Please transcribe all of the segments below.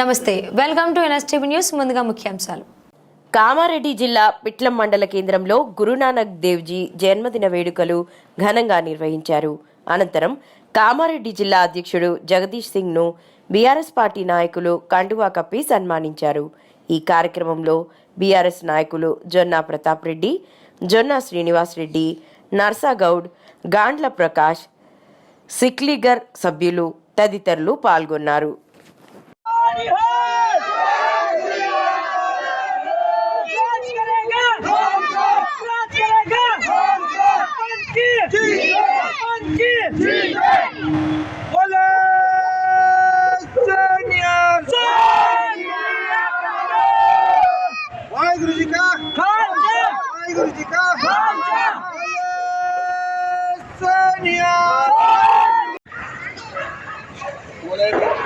నమస్తే welcome to NSTV news. ముందుగా ముఖ్యాంశాలు. కామారెడ్డి జిల్లా పిట్లం మండల కేంద్రంలో గురునానక్ దేవ్జీ జన్మదిన వేడుకలు ఘనంగా నిర్వహించారు. అనంతరం కామారెడ్డి జిల్లా అధ్యక్షుడు జగదీష్ సింగ్ను బీఆర్ఎస్ పార్టీ నాయకులు కండువా కప్పి సన్మానించారు. ఈ కార్యక్రమంలో బీఆర్ఎస్ నాయకులు జొన్నా ప్రతాప్ రెడ్డి జొన్నా శ్రీనివాస్ రెడ్డి నర్సాగౌడ్ గాండ్ల ప్రకాష్ సిక్లిగర్ సభ్యులు తదితరులు పాల్గొన్నారు. Sonia! Whatever.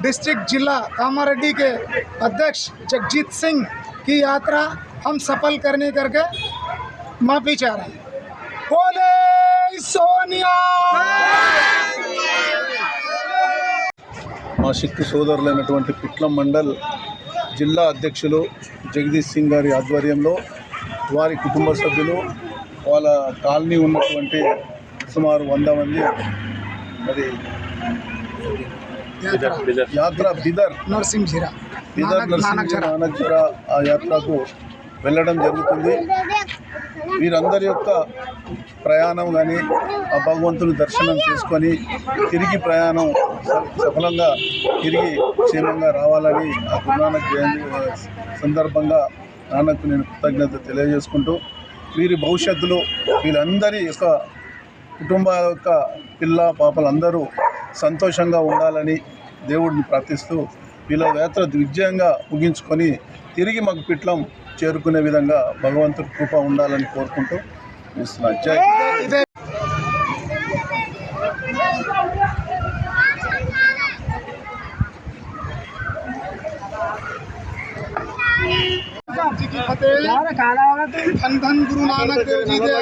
डिस्ट्रिक्ट जिला कामारेड्डी के अध्यक्ष जगजीत सिंह की यात्रा हम सफल करने करके माफी चाह रहे हैं बोले सोनिया మా శక్తి సోదరులైనటువంటి పిట్లం మండల్ జిల్లా అధ్యక్షులు జగదీష్ సింగ్ గారి ఆధ్వర్యంలో వారి కుటుంబ సభ్యులు వాళ్ళ కాలనీ ఉన్నటువంటి సుమారు వంద మంది మరి యాత్ర. బిదర్. నరసింహజీరా బిదర్. నరసింహజీరా ఆ యాత్రకు వెళ్ళడం జరుగుతుంది. వీరందరి యొక్క ప్రయాణం కానీ ఆ భగవంతుని దర్శనం చేసుకొని తిరిగి ప్రయాణం సఫలంగా తిరిగి క్షేమంగా రావాలని ఆ గురునానక్ జయంతి సందర్భంగా నాన్నకు నేను కృతజ్ఞత తెలియజేసుకుంటూ వీరి భవిష్యత్తులో వీళ్ళందరి యొక్క కుటుంబ యొక్క పిల్ల పాపలందరూ సంతోషంగా ఉండాలని దేవుడిని ప్రార్థిస్తూ వీళ్ళ యాత్ర దిగ్విజయంగా ముగించుకొని తిరిగి మాకు పిట్లం చేరుకునే విధంగా భగవంతుడి కృప ఉండాలని కోరుకుంటూ ఇస్తున్నా జై హింద్. ఇదే जी की फतेह यार काला होगा तू धन धन गुरु नानक देव जी दे